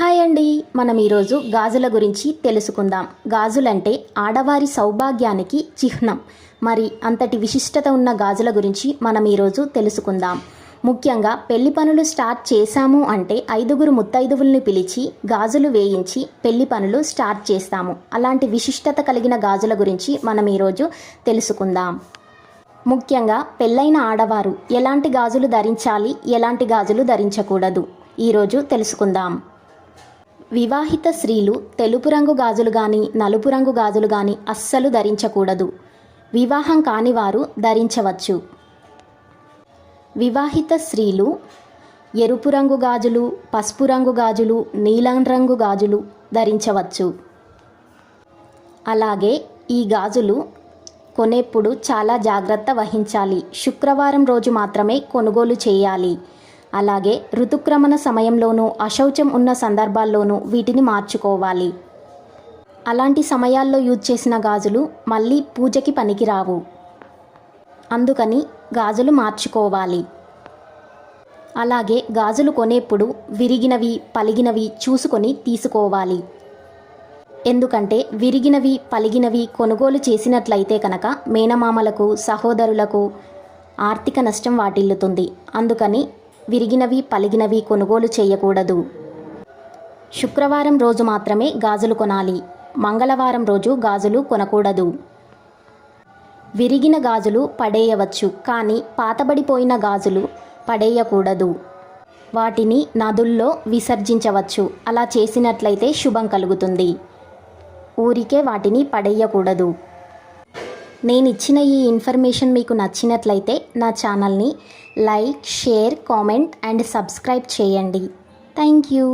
Hi అండి. మనం ఈరోజు గాజుల గురించి తెలుసుకుందాం. గాజులంటే ఆడవారి సౌభాగ్యానికి చిహ్నం. మరి అంతటి విశిష్టత ఉన్న గాజుల గురించి మనం ఈరోజు తెలుసుకుందాం. ముఖ్యంగా పెళ్ళి పనులు స్టార్ట్ చేశాము అంటే ఐదుగురు ముత్తైదువుల్ని పిలిచి గాజులు వేయించి పెళ్ళి పనులు స్టార్ట్ చేస్తాము. అలాంటి విశిష్టత కలిగిన గాజుల గురించి మనం ఈరోజు తెలుసుకుందాం. ముఖ్యంగా పెళ్ళైన ఆడవారు ఎలాంటి గాజులు ధరించాలి ఎలాంటి గాజులు ధరించకూడదు? ఈరోజు తెలుసుకుందాం. వివాహిత స్త్రీలు తెలుపు రంగు గాజులు కానీ నలుపు రంగు గాజులు కానీ అస్సలు ధరించకూడదు. వివాహం కాని వారు ధరించవచ్చు. వివాహిత స్త్రీలు ఎరుపు రంగు గాజులు పసుపు రంగు గాజులు నీలం రంగు గాజులు ధరించవచ్చు. అలాగే ఈ గాజులు కొనేప్పుడు చాలా జాగ్రత్త వహించాలి. శుక్రవారం రోజు మాత్రమే కొనుగోలు చేయాలి. అలాగే ఋతుక్రమణ సమయంలోనూ అశౌచం ఉన్న సందర్భాల్లోనూ వీటిని మార్చుకోవాలి. అలాంటి సమయాల్లో యూజ్ చేసిన గాజులు మళ్ళీ పూజకి పనికిరావు. అందుకని గాజులు మార్చుకోవాలి. అలాగే గాజులు కొనేప్పుడు విరిగినవి పలిగినవి చూసుకొని తీసుకోవాలి. ఎందుకంటే విరిగినవి పలిగినవి కొనుగోలు చేసినట్లయితే కనుక మేనమామలకు సహోదరులకు ఆర్థిక నష్టం వాటిల్లుతుంది. అందుకని విరిగినవి పలిగినవి కొనుగోలు చేయకూడదు. శుక్రవారం రోజు మాత్రమే గాజులు కొనాలి. మంగళవారం రోజు గాజులు కొనకూడదు. విరిగిన గాజులు పడేయవచ్చు కానీ పాతబడిపోయిన గాజులు పడేయకూడదు. వాటిని నదుల్లో విసర్జించవచ్చు. అలా చేసినట్లయితే శుభం కలుగుతుంది. ఊరికే వాటిని పడేయకూడదు. నేను ఇచ్చిన ఈ ఇన్ఫర్మేషన్ మీకు నచ్చినట్లయితే నా ఛానల్ని like share comment and subscribe చేయండి. Thank you.